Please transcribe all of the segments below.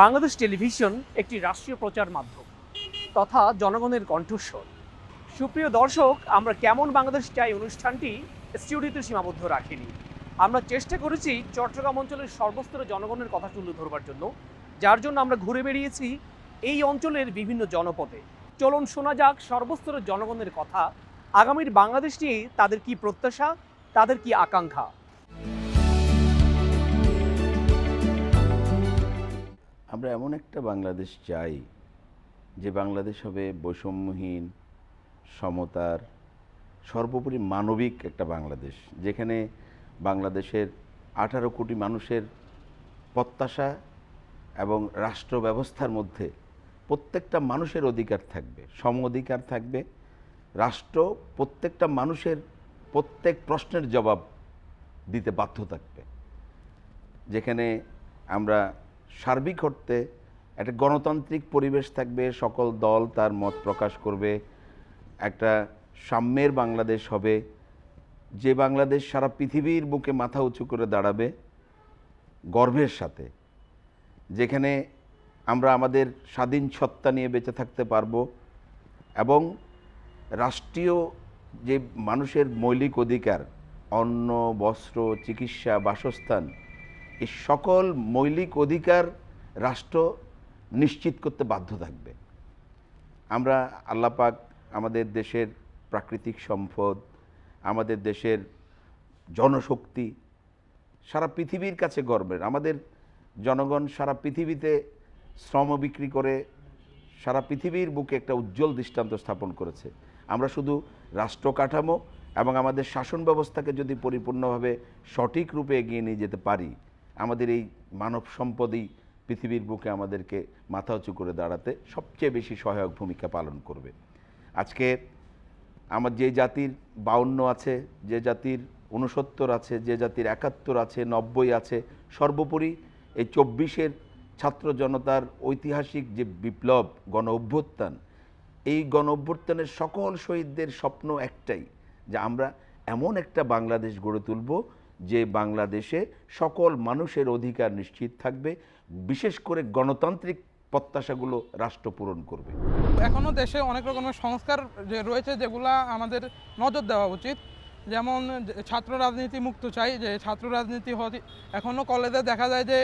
Bangladesh television একটি রাষ্ট্রীয় প্রচার মাধ্যম তথা জনগণের কণ্ঠস্বর। সুপ্রিয় দর্শক, আমরা কেমন বাংলাদেশ চাই অনুষ্ঠানটি স্টুডিওতে সীমাবদ্ধ রাখিনি। আমরা চেষ্টা করেছি চট্টগ্রাম অঞ্চলের সর্বস্তরের জনগণের কথা তুলে ধরবার জন্য, যার জন্য আমরা ঘুরে বেরিয়েছি এই অঞ্চলের বিভিন্ন জনপদে। চলুন শোনা যাক সর্বস্তরের জনগণের কথা। আগামীর বাংলাদেশ নিয়ে তাদের কি প্রত্যাশা, তাদের কি আকাঙ্ক্ষা? আমরা এমন একটা বাংলাদেশ চাই যে বাংলাদেশ হবে বৈষম্যহীন, সমতার, সর্বোপরি মানবিক একটা বাংলাদেশ, যেখানে বাংলাদেশের আঠারো কোটি মানুষের প্রত্যাশা এবং রাষ্ট্র ব্যবস্থার মধ্যে প্রত্যেকটা মানুষের অধিকার থাকবে, সম অধিকার থাকবে। রাষ্ট্র প্রত্যেকটা মানুষের প্রত্যেক প্রশ্নের জবাব দিতে বাধ্য থাকবে, যেখানে আমরা সার্বিক অর্থে একটা গণতান্ত্রিক পরিবেশ থাকবে, সকল দল তার মত প্রকাশ করবে, একটা সাম্যের বাংলাদেশ হবে, যে বাংলাদেশ সারা পৃথিবীর বুকে মাথা উঁচু করে দাঁড়াবে গর্বের সাথে, যেখানে আমরা আমাদের স্বাধীন সত্তা নিয়ে বেঁচে থাকতে পারব এবং রাষ্ট্রীয় যে মানুষের মৌলিক অধিকার, অন্ন, বস্ত্র, চিকিৎসা, বাসস্থান এই সকল মৌলিক অধিকার রাষ্ট্র নিশ্চিত করতে বাধ্য থাকবে। আমরা আল্লাপাক আমাদের দেশের প্রাকৃতিক সম্পদ, আমাদের দেশের জনশক্তি, সারা পৃথিবীর কাছে গর্বের। আমাদের জনগণ সারা পৃথিবীতে শ্রম বিক্রি করে সারা পৃথিবীর বুকে একটা উজ্জ্বল দৃষ্টান্ত স্থাপন করেছে। আমরা শুধু রাষ্ট্র কাঠামো এবং আমাদের শাসন ব্যবস্থাকে যদি পরিপূর্ণভাবে সঠিক রূপে এগিয়ে নিয়ে যেতে পারি আমাদের এই মানব সম্পদই পৃথিবীর বুকে আমাদেরকে মাথা উঁচু করে দাঁড়াতে সবচেয়ে বেশি সহায়ক ভূমিকা পালন করবে। আজকে আমার যে জাতির বাউন্ন আছে, যে জাতির উনসত্তর আছে, যে জাতির একাত্তর আছে, নব্বই আছে, সর্বোপরি এই চব্বিশের ছাত্র জনতার ঐতিহাসিক যে বিপ্লব, গণ অভ্যুত্থান, এই গণ অভ্যুত্থানের সকল শহীদদের স্বপ্ন একটাই, যে আমরা এমন একটা বাংলাদেশ গড়ে তুলব যে বাংলাদেশে সকল মানুষের অধিকার নিশ্চিত থাকবে, বিশেষ করে গণতান্ত্রিক প্রত্যাশাগুলো রাষ্ট্র পূরণ করবে। এখনও দেশে অনেক রকমের সংস্কার যে রয়েছে, যেগুলা আমাদের নজর দেওয়া উচিত। যেমন ছাত্র রাজনীতি মুক্ত চাই, যে ছাত্র রাজনীতি এখনও কলেজে দেখা যায় যে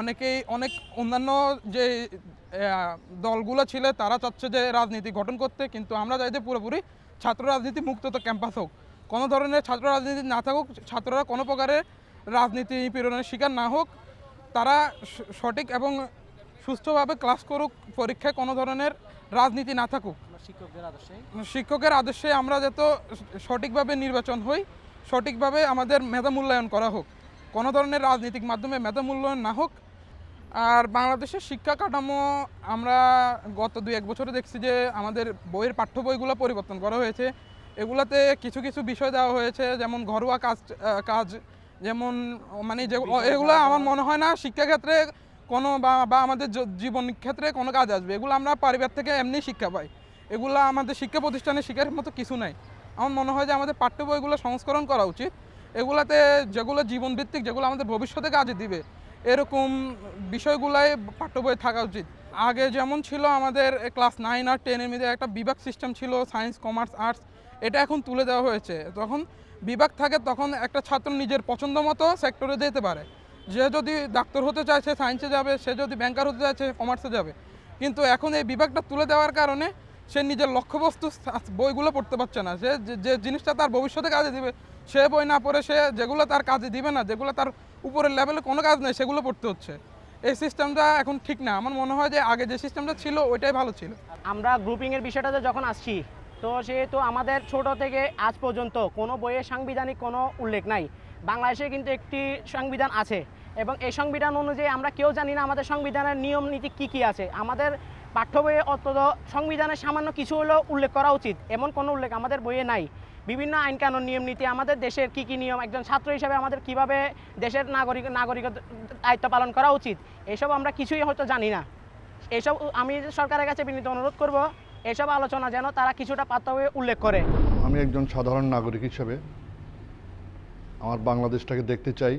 অনেকেই, অনেক অন্যান্য যে দলগুলো ছিল, তারা চাচ্ছে যে রাজনীতি গঠন করতে, কিন্তু আমরা চাই যে পুরোপুরি ছাত্র রাজনীতি মুক্ত তো ক্যাম্পাস হোক। কোনো ধরনের ছাত্র রাজনীতি না থাকুক ছাত্ররা কোনো প্রকারের রাজনীতি নিপীড়নের শিকার না হোক তারা সঠিক এবং সুস্থভাবে ক্লাস করুক পরীক্ষায় কোনো ধরনের রাজনীতি না থাকুক। শিক্ষকের আদর্শে আমরা যত সঠিকভাবে নির্বাচন হই সঠিকভাবে আমাদের মেধা মূল্যায়ন করা হোক। কোনো ধরনের রাজনৈতিক মাধ্যমে মেধা মূল্যায়ন না হোক। আর বাংলাদেশের শিক্ষা কাঠামো আমরা গত দুই এক বছরে দেখছি যে আমাদের বইয়ের পাঠ্য বইগুলো পরিবর্তন করা হয়েছে। এগুলাতে কিছু কিছু বিষয় দেওয়া হয়েছে যেমন ঘরোয়া কাজ কাজ যেমন মানে যে এগুলো আমার মনে হয় না শিক্ষাক্ষেত্রে কোনো বা বা আমাদের জীবন ক্ষেত্রে কোনো কাজ আসবে। এগুলো আমরা পরিবার থেকে এমনি শিক্ষা পাই। এগুলো আমাদের শিক্ষা প্রতিষ্ঠানে শিক্ষার মতো কিছু নাই। আমার মনে হয় যে আমাদের পাঠ্য বইগুলো সংস্করণ করা উচিত। এগুলাতে যেগুলো জীবনভিত্তিক যেগুলো আমাদের ভবিষ্যতে কাজে দিবে এরকম বিষয়গুলাই পাঠ্য বই থাকা উচিত। আগে যেমন ছিল আমাদের ক্লাস নাইন আর টেনের মধ্যে একটা বিভাগ সিস্টেম ছিল সায়েন্স কমার্স আর্টস এটা এখন তুলে দেওয়া হয়েছে। তখন বিভাগ থাকে তখন একটা ছাত্র নিজের পছন্দ মতো সেক্টরে যেতে পারে। যে যদি ডাক্তার হতে চায়, সে সায়েন্সে যাবে, সে যদি ব্যাংকার হতে চায়, সে কমার্সে যাবে। কিন্তু এখন এই বিভাগটা তুলে দেওয়ার কারণে সে নিজের লক্ষ্যবস্তু বইগুলো পড়তে পারছে না। সে যে- যে জিনিসটা তার ভবিষ্যতে কাজে দিবে, সে বই না পড়ে সে যেগুলো তার কাজে দিবে না, যেগুলো তার উপরের লেভেলে কোনো কাজ নেই, সেগুলো পড়তে হচ্ছে। এই সিস্টেমটা এখন ঠিক না। আমার মনে হয় যে আগে যে সিস্টেমটা ছিল, ওইটাই ভালো ছিল। আমরা গ্রুপিংয়ের বিষয়টাতে যখন আসছি, তো সেহেতু আমাদের ছোট থেকে আজ পর্যন্ত কোনো বইয়ে সাংবিধানিক কোনো উল্লেখ নাই। বাংলাদেশে কিন্তু একটি সংবিধান আছে এবং এই সংবিধান অনুযায়ী আমরা কেউ জানি না আমাদের সংবিধানের নিয়ম নীতি কী কী আছে। আমাদের পাঠ্য বইয়ে অন্তত সংবিধানের সামান্য কিছু হলেও উল্লেখ করা উচিত। এমন কোনো উল্লেখ আমাদের বইয়ে নাই। বিভিন্ন আইন কানুন নিয়ম নীতি, আমাদের দেশের কী কী নিয়ম, একজন ছাত্র হিসেবে আমাদের কীভাবে দেশের নাগরিক নাগরিক দায়িত্ব পালন করা উচিত, এসব আমরা কিছুই হয়তো জানি না। এসব আমি সরকারের কাছে বিনীত অনুরোধ করব, এসব আলোচনা যেন তারা কিছুটা পাত্রভাবে উল্লেখ করে। আমি একজন সাধারণ নাগরিক হিসেবে আমার বাংলাদেশটাকে দেখতে চাই।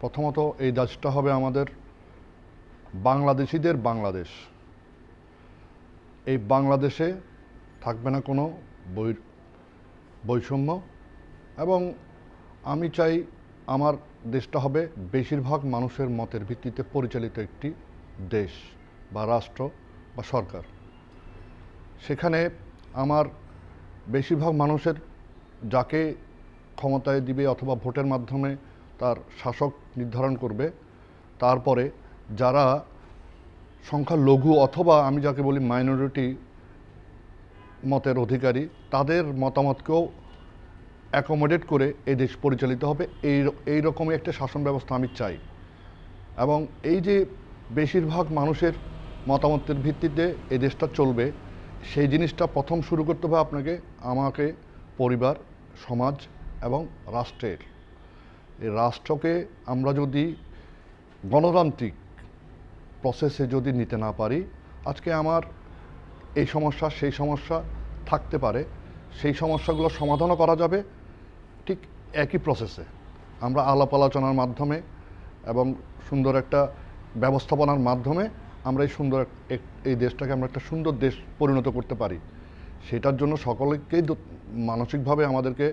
প্রথমত এই দেশটা হবে আমাদের বাংলাদেশিদের বাংলাদেশ। এই বাংলাদেশে থাকবে না কোনো বৈ বৈষম্য এবং আমি চাই আমার দেশটা হবে বেশিরভাগ মানুষের মতের ভিত্তিতে পরিচালিত একটি দেশ বা রাষ্ট্র বা সরকার। সেখানে আমার বেশিরভাগ মানুষের যাকে ক্ষমতায় দিবে অথবা ভোটের মাধ্যমে তার শাসক নির্ধারণ করবে, তারপরে যারা সংখ্যা লঘু অথবা আমি যাকে বলি মাইনরিটি মতের অধিকারী তাদের মতামতকেও অ্যাকোমোডেট করে এই দেশ পরিচালিত হবে। এই এই রকমই একটা শাসন ব্যবস্থা আমি চাই। এবং এই যে বেশিরভাগ মানুষের মতামতের ভিত্তিতে এই দেশটা চলবে, সেই জিনিসটা প্রথম শুরু করতে হবে আপনাকে, আমাকে, পরিবার, সমাজ এবং রাষ্ট্রের। এই রাষ্ট্রকে আমরা যদি গণতান্ত্রিক প্রসেসে যদি নিতে না পারি, আজকে আমার এই সমস্যা, সেই সমস্যা থাকতে পারে। সেই সমস্যাগুলো সমাধানও করা যাবে। ঠিক একই প্রসেসে আমরা আলাপ আলোচনার মাধ্যমে এবং সুন্দর একটা ব্যবস্থাপনার মাধ্যমে আমরা এই সুন্দর এই দেশটাকে আমরা একটা সুন্দর দেশ পরিণত করতে পারি। সেটার জন্য সকলকেই মানসিকভাবে আমাদেরকে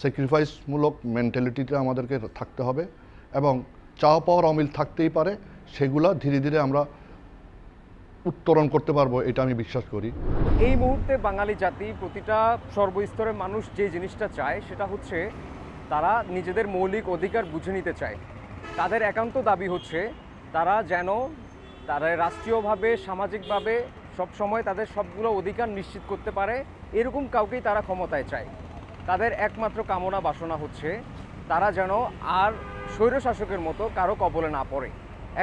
স্যাক্রিফাইসমূলক মেন্টালিটিতে আমাদেরকে থাকতে হবে এবং চাওয়া পাওয়ার অমিল থাকতেই পারে। সেগুলা ধীরে ধীরে আমরা উত্তরণ করতে পারব, এটা আমি বিশ্বাস করি। এই মুহূর্তে বাঙালি জাতি প্রতিটা সর্বস্তরের মানুষ যে জিনিসটা চায়, সেটা হচ্ছে তারা নিজেদের মৌলিক অধিকার বুঝে নিতে চায়। তাদের একান্ত দাবি হচ্ছে তারা যেন তারা রাষ্ট্রীয়ভাবে, সামাজিকভাবে সব সময় তাদের সবগুলো অধিকার নিশ্চিত করতে পারে, এরকম কাউকেই তারা ক্ষমতায় চায়। তাদের একমাত্র কামনা বাসনা হচ্ছে তারা যেন আর স্বৈরশাসকের মতো কারও কবলে না পড়ে।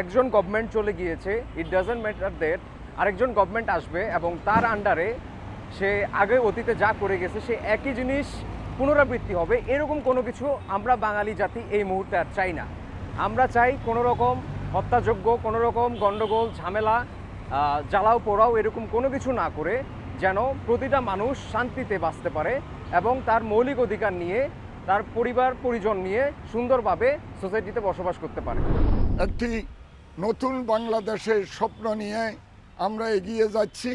একজন গভর্নমেন্ট চলে গিয়েছে ইট ডাজন্ট ম্যাটার দ্যাট আরেকজন গভর্নমেন্ট আসবে এবং তার আন্ডারে সে আগে অতীতে যা করে গেছে, সে একই জিনিস পুনরাবৃত্তি হবে। এরকম কোনো কিছু আমরা বাঙালি জাতি এই মুহূর্তে আর চাই না। আমরা চাই কোনো রকম হত্যাযোগ্য কোনো রকম গণ্ডগোল ঝামেলা জ্বালাও পোড়াও এরকম কোনো কিছু না করে যেন প্রতিটা মানুষ শান্তিতে বাঁচতে পারে এবং তার মৌলিক অধিকার নিয়ে, তার পরিবার, পরিজন নিয়ে সুন্দরভাবে সোসাইটিতে বসবাস করতে পারে। একটি নতুন বাংলাদেশের স্বপ্ন নিয়ে আমরা এগিয়ে যাচ্ছি।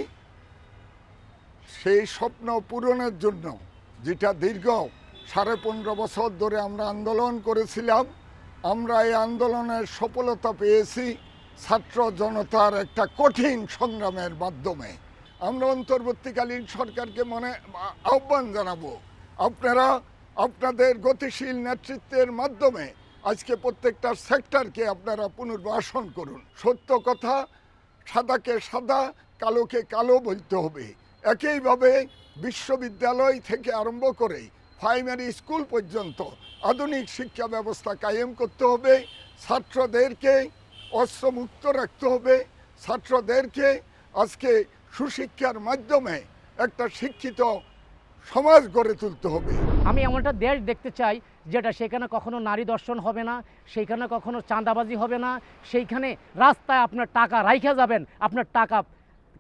সেই স্বপ্ন পূরণের জন্য যেটা দীর্ঘ সাড়ে পনেরো বছর ধরে আমরা আন্দোলন করেছিলাম, আমরা এই আন্দোলনের সফলতা পেয়েছি ছাত্র জনতার একটা কঠিন সংগ্রামের মাধ্যমে। আমরা অন্তর্বর্তীকালীন সরকারকে মনে, আহ্বান জানাব, আপনারা আপনাদের গতিশীল নেতৃত্বের মাধ্যমে আজকে প্রত্যেকটা সেক্টরকে আপনারা পুনর্বাসন করুন। সত্য কথা, সাদাকে সাদা, কালোকে কালো বলতে হবে। একইভাবে বিশ্ববিদ্যালয় থেকে আরম্ভ করে প্রাইমারি স্কুল পর্যন্ত আধুনিক শিক্ষা ব্যবস্থা কায়েম করতে হবে। ছাত্রদেরকে অস্ত্রমুক্ত রাখতে হবে। ছাত্রদেরকে আজকে সুশিক্ষার মাধ্যমে একটা শিক্ষিত সমাজ গড়ে তুলতে হবে। আমি এমন একটা দেশ দেখতে চাই যেটা সেখানে কখনো নারী দর্শন হবে না সেইখানে কখনো চাঁদাবাজি হবে না, সেইখানে রাস্তায় আপনার টাকা রাইখা যাবেন, আপনার টাকা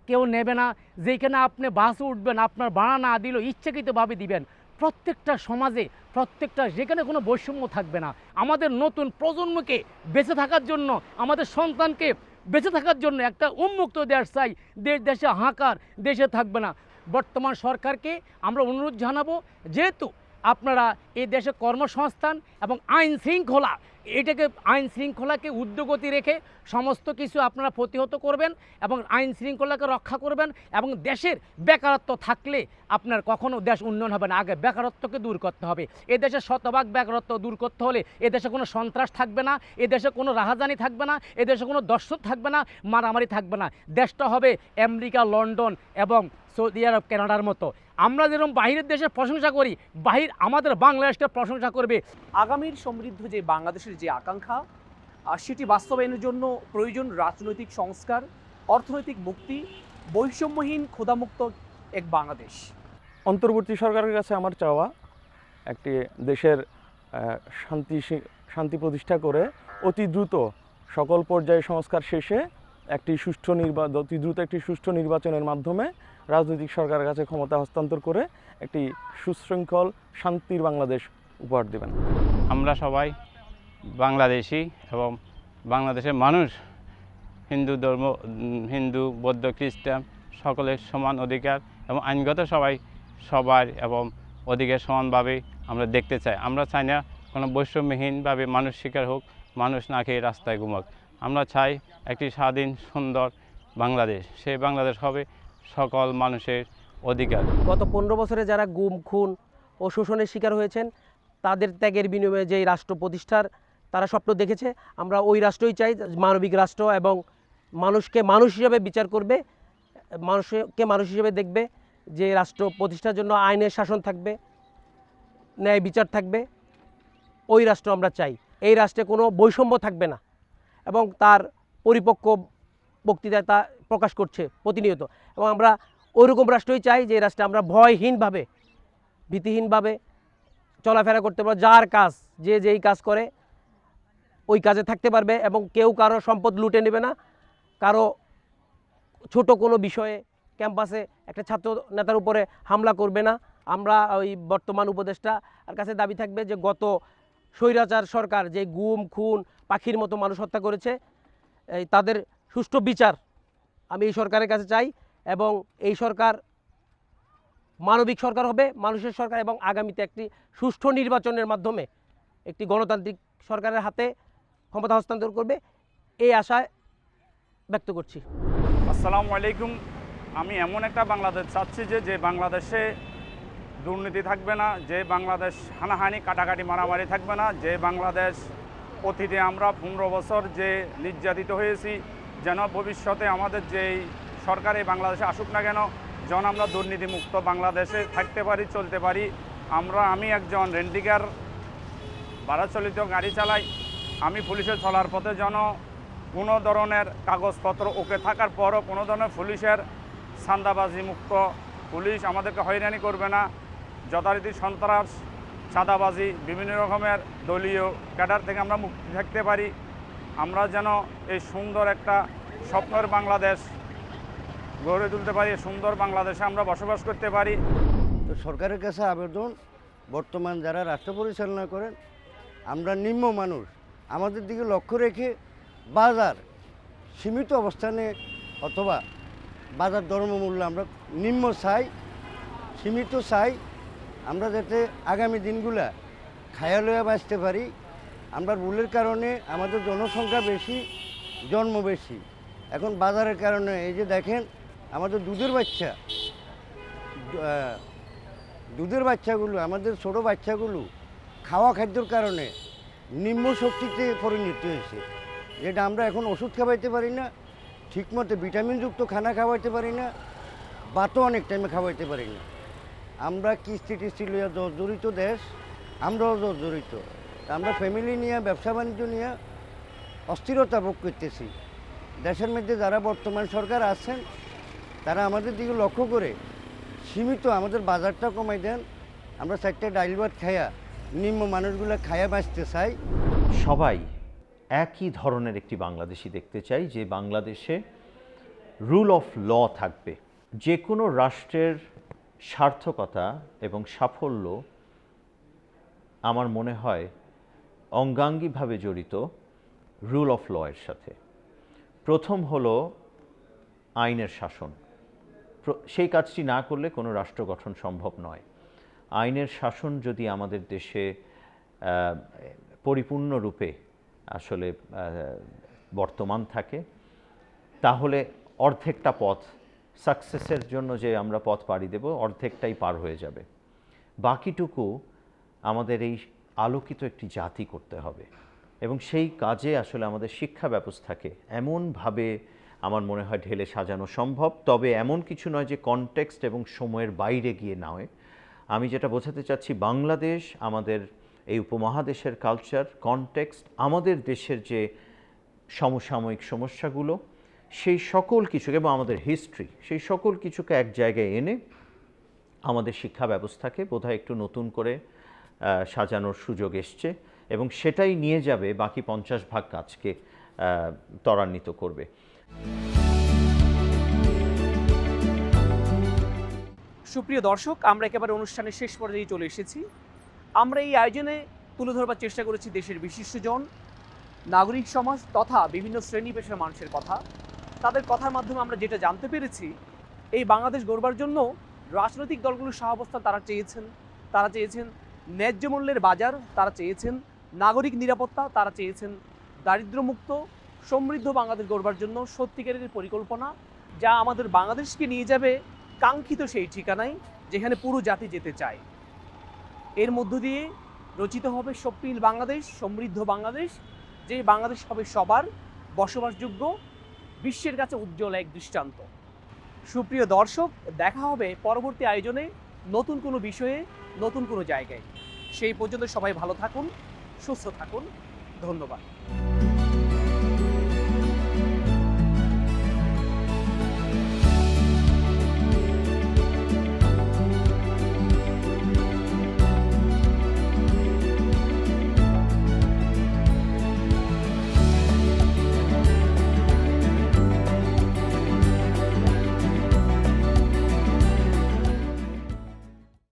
কেউ নেবে না, যেখানে আপনি বাসে উঠবেন, আপনার ভাড়া না দিলেও ইচ্ছাকৃতভাবে দিবেন। প্রত্যেকটা সমাজে, প্রত্যেকটা যেখানে কোনো বৈষম্য থাকবে না। আমাদের নতুন প্রজন্মকে বেঁচে থাকার জন্য, আমাদের সন্তানকে বেঁচে থাকার জন্য একটা উন্মুক্ত দেশ চাই। দেশ দেশে হাঁকার দেশে থাকবে না। বর্তমান সরকারকে আমরা অনুরোধ জানাব, যেহেতু আপনারা এই দেশে কর্মসংস্থান এবং আইন শৃঙ্খলা, এটাকে আইন শৃঙ্খলাকে উদ্যোগতি রেখে সমস্ত কিছু আপনারা প্রতিহত করবেন এবং আইন শৃঙ্খলাকে রক্ষা করবেন এবং দেশের বেকারত্ব থাকলে আপনার কখনো দেশ উন্নয়ন হবে না। আগে বেকারত্বকে দূর করতে হবে। এ দেশে শতভাগ বেকারত্ব দূর করতে হলে এ দেশে কোনো সন্ত্রাস থাকবে না, এ দেশে কোনো রাহাজানি থাকবে না, এ দেশে কোনো দর্শক থাকবে না, মারামারি থাকবে না। দেশটা হবে আমেরিকা, লন্ডন এবং সৌদি আরব, কানাডার মতো। আমরা যেরকম বাহিরের দেশের প্রশংসা করি, বাহির আমাদের বাংলাদেশটা প্রশংসা করবে। আগামীর সমৃদ্ধ যে বাংলাদেশের যে আকাঙ্ক্ষা সেটি বাস্তবায়নের জন্য প্রয়োজন রাজনৈতিক সংস্কার, অর্থনৈতিক মুক্তি, বৈষম্যহীন ক্ষুধামুক্ত এক বাংলাদেশ। অন্তর্বর্তী সরকারের কাছে আমার চাওয়া, একটি দেশের শান্তি শান্তি প্রতিষ্ঠা করে অতি দ্রুত সকল পর্যায়ে সংস্কার শেষে একটি সুষ্ঠু নির্বাচন অতি দ্রুত একটি সুষ্ঠু নির্বাচনের মাধ্যমে রাজনৈতিক সরকারের কাছে ক্ষমতা হস্তান্তর করে একটি সুশৃঙ্খল, শান্তির বাংলাদেশ উপহার দেবেন। আমরা সবাই বাংলাদেশি এবং বাংলাদেশের মানুষ, হিন্দু ধর্ম, হিন্দু, বৌদ্ধ, খ্রিস্টান, সকলের সমান অধিকার এবং আইনগত সবাই সবার এবং অধিকার সমানভাবে আমরা দেখতে চাই। আমরা চাই না কোনো বৈষম্যহীনভাবে মানুষ শিকার হোক, মানুষ না খেয়ে রাস্তায় ঘুমাক। আমরা চাই একটি স্বাধীন, সুন্দর বাংলাদেশ। সেই বাংলাদেশ হবে সকল মানুষের অধিকার। গত পনেরো বছরে যারা গুম, খুন ও শোষণের শিকার হয়েছেন, তাদের ত্যাগের বিনিময়ে যে এই রাষ্ট্র প্রতিষ্ঠার, তারা স্বপ্ন দেখেছে, আমরা ওই রাষ্ট্রই চাই, মানবিক রাষ্ট্র এবং মানুষকে মানুষ হিসেবে বিচার করবে, মানুষকে মানুষ হিসেবে দেখবে যে রাষ্ট্র প্রতিষ্ঠার জন্য আইনের শাসন থাকবে, ন্যায় বিচার থাকবে। ওই রাষ্ট্র আমরা চাই। এই রাষ্ট্রে কোনো বৈষম্য থাকবে না। এবং তার পরিপক্ক বক্তৃতায় তা প্রকাশ করছে প্রতিনিয়ত। এবং আমরা ওইরকম রাষ্ট্রই চাই যে রাষ্ট্রে আমরা ভয়হীনভাবে, ভীতিহীনভাবে চলাফেরা করতে পারব। যার কাজ, যে যেই কাজ করে, ওই কাজে থাকতে পারবে এবং কেউ কারও সম্পদ লুটে নেবে না। কারও ছোট কোনো বিষয়ে ক্যাম্পাসে একটা ছাত্র নেতার উপরে হামলা করবে না। আমরা ওই বর্তমান উপদেষ্টা আর কাছে দাবি থাকবে যে গত স্বৈরাচার সরকার যে গুম, খুন, পাখির মতো মানুষ হত্যা করেছে, এই তাদের সুষ্ঠু বিচার আমি এই সরকারের কাছে চাই এবং এই সরকার মানবিক সরকার হবে, মানুষের সরকার এবং আগামীতে একটি সুষ্ঠু নির্বাচনের মাধ্যমে একটি গণতান্ত্রিক সরকারের হাতে ক্ষমতা হস্তান্তর করবে, এই আশায় ব্যক্ত করছি। আসসালামু আলাইকুম। আমি এমন একটা বাংলাদেশ চাচ্ছি যে যে বাংলাদেশে দুর্নীতি থাকবে না, যে বাংলাদেশ হানাহানি কাটাকাটি মারামারি থাকবে না, যে বাংলাদেশ অতীতে আমরা পনেরো বছর যে নির্যাতিত হয়েছি, যেন ভবিষ্যতে আমাদের যেই সরকার এই বাংলাদেশে আসুক না কেন, যেন আমরা দুর্নীতিমুক্ত বাংলাদেশে থাকতে পারি, চলতে পারি। আমরা, আমি একজন রেন্ডিকার ভাড়া চালিত গাড়ি চালাই, আমি পুলিশে চলার পথে যেন কোনো ধরনের কাগজপত্র ওকে থাকার পরও কোনো ধরনের পুলিশের সান্দাবাজি মুক্ত পুলিশ আমাদেরকে হয়রানি করবে না। যথারীতি সন্ত্রাস, চাঁদাবাজি, বিভিন্ন রকমের দলীয় ক্যাডার থেকে আমরা মুক্তি থাকতে পারি। আমরা যেন এই সুন্দর একটা স্বপ্নের বাংলাদেশ গড়ে তুলতে পারি সুন্দর বাংলাদেশে আমরা বসবাস করতে পারি। তো সরকারের কাছে আবেদন, বর্তমান যারা রাষ্ট্র পরিচালনা করেন, আমরা নিম্ন মানুষ, আমাদের দিকে লক্ষ্য রেখে বাজার, সীমিত অবস্থানে অথবা বাজার ধর্মমূল্য আমরা নিম্ন চাই, সীমিত চাই আমরা যাতে আগামী দিনগুলা খায়া লইয়া বাঁচতে পারি, আমরা ভুলের কারণে আমাদের জনসংখ্যা বেশি, জন্ম বেশি। এখন বাজারের কারণে এই যে দেখেন, আমাদের দুধের বাচ্চা দুধের বাচ্চাগুলো, আমাদের ছোট বাচ্চাগুলো খাওয়া খাদ্যর কারণে নিম্ন শক্তিতে পরিণত হয়েছে। যেটা আমরা এখন ওষুধ খাওয়াইতে পারি না, ঠিকমতো ভিটামিনযুক্ত খানা খাওয়াইতে পারি না ভাতও অনেক টাইমে খাওয়াইতে পারি না। আমরা কিস্তি টিস্তি লইয়া জর্জরিত দেশ, আমরাও জর্জরিত আমরা ফ্যামিলি নিয়ে, ব্যবসা বাণিজ্য নিয়ে অস্থিরতা ভোগ করতেছি। দেশের মধ্যে যারা বর্তমান সরকার আছেন, তারা আমাদের দিকে লক্ষ্য করে সীমিত আমাদের বাজারটা কমাই দেন। আমরা চারটে ডাইল ভাত খায়া নিম্ন মানুষগুলো খায়া বাঁচতে চাই। সবাই একই ধরনের একটি বাংলাদেশি দেখতে চাই, যে বাংলাদেশে রুল অফ ল থাকবে। যে কোনো রাষ্ট্রের সার্থকতা এবং সাফল্য আমার মনে হয় অঙ্গাঙ্গিভাবে জড়িত রুল অফ ল এর সাথে। প্রথম হলো আইনের শাসন। সেই কাজটি না করলে কোনো রাষ্ট্র গঠন সম্ভব নয়। আইনের শাসন যদি আমাদের দেশে পরিপূর্ণরূপে আসলে বর্তমান থাকে, তাহলে অর্ধেকটা পথ সাকসেসের জন্য যে আমরা পথ পাড়ি দেব, অর্ধেকটাই পার হয়ে যাবে। বাকিটুকু আমাদের এই আলোকিত একটি জাতি করতে হবে এবং সেই কাজে আসলে আমাদের শিক্ষা ব্যবস্থাকে এমনভাবে আমার মনে হয় ঢেলে সাজানো সম্ভব। তবে এমন কিছু নয় যে কনটেক্সট এবং সময়ের বাইরে গিয়ে নয় আমি যেটা বোঝাতে চাচ্ছি, বাংলাদেশ আমাদের এই উপমহাদেশের কালচার কনটেক্সট আমাদের দেশের যে সমসাময়িক সমস্যাগুলো সেই সকল কিছুকে এবং আমাদের হিস্ট্রি সেই সকল কিছুকে এক জায়গায় এনে আমাদের শিক্ষা ব্যবস্থাকে বোধহয় একটু নতুন করে সাজানোর সুযোগ এসছে এবং সেটাই নিয়ে যাবে বাকি পঞ্চাশ ভাগ কাজকে ত্বরান্বিত করবে। সুপ্রিয় দর্শক, আমরা একেবারে অনুষ্ঠানের শেষ পর্যায়ে চলে এসেছি। আমরা এই আয়োজনে তুলে ধরবার চেষ্টা করেছি দেশের বিশিষ্টজন নাগরিক সমাজ তথা বিভিন্ন শ্রেণি পেশার মানুষের কথা। তাদের কথার মাধ্যমে আমরা যেটা জানতে পেরেছি, এই বাংলাদেশ গড়বার জন্য রাজনৈতিক দলগুলোর সহাবস্থান তারা চেয়েছেন। তারা চেয়েছেন ন্যায্য মূল্যের বাজার, তারা চেয়েছেন নাগরিক নিরাপত্তা, তারা চেয়েছেন দারিদ্র্যমুক্ত, সমৃদ্ধ বাংলাদেশ গড়বার জন্য সত্যিকারের পরিকল্পনা, যা আমাদের বাংলাদেশকে নিয়ে যাবে কাঙ্ক্ষিত সেই ঠিকানায় যেখানে পুরো জাতি যেতে চায়। এর মধ্য দিয়ে রচিত হবে স্বপ্নিল বাংলাদেশ, সমৃদ্ধ বাংলাদেশ যে বাংলাদেশ হবে সবার বসবাসযোগ্য বিশ্বের কাছে উজ্জ্বল এক দৃষ্টান্ত। সুপ্রিয় দর্শক, দেখা হবে পরবর্তী আয়োজনে নতুন কোনো বিষয়ে, নতুন কোনো জায়গায়। সেই পর্যন্ত সবাই ভালো থাকুন, সুস্থ থাকুন। ধন্যবাদ।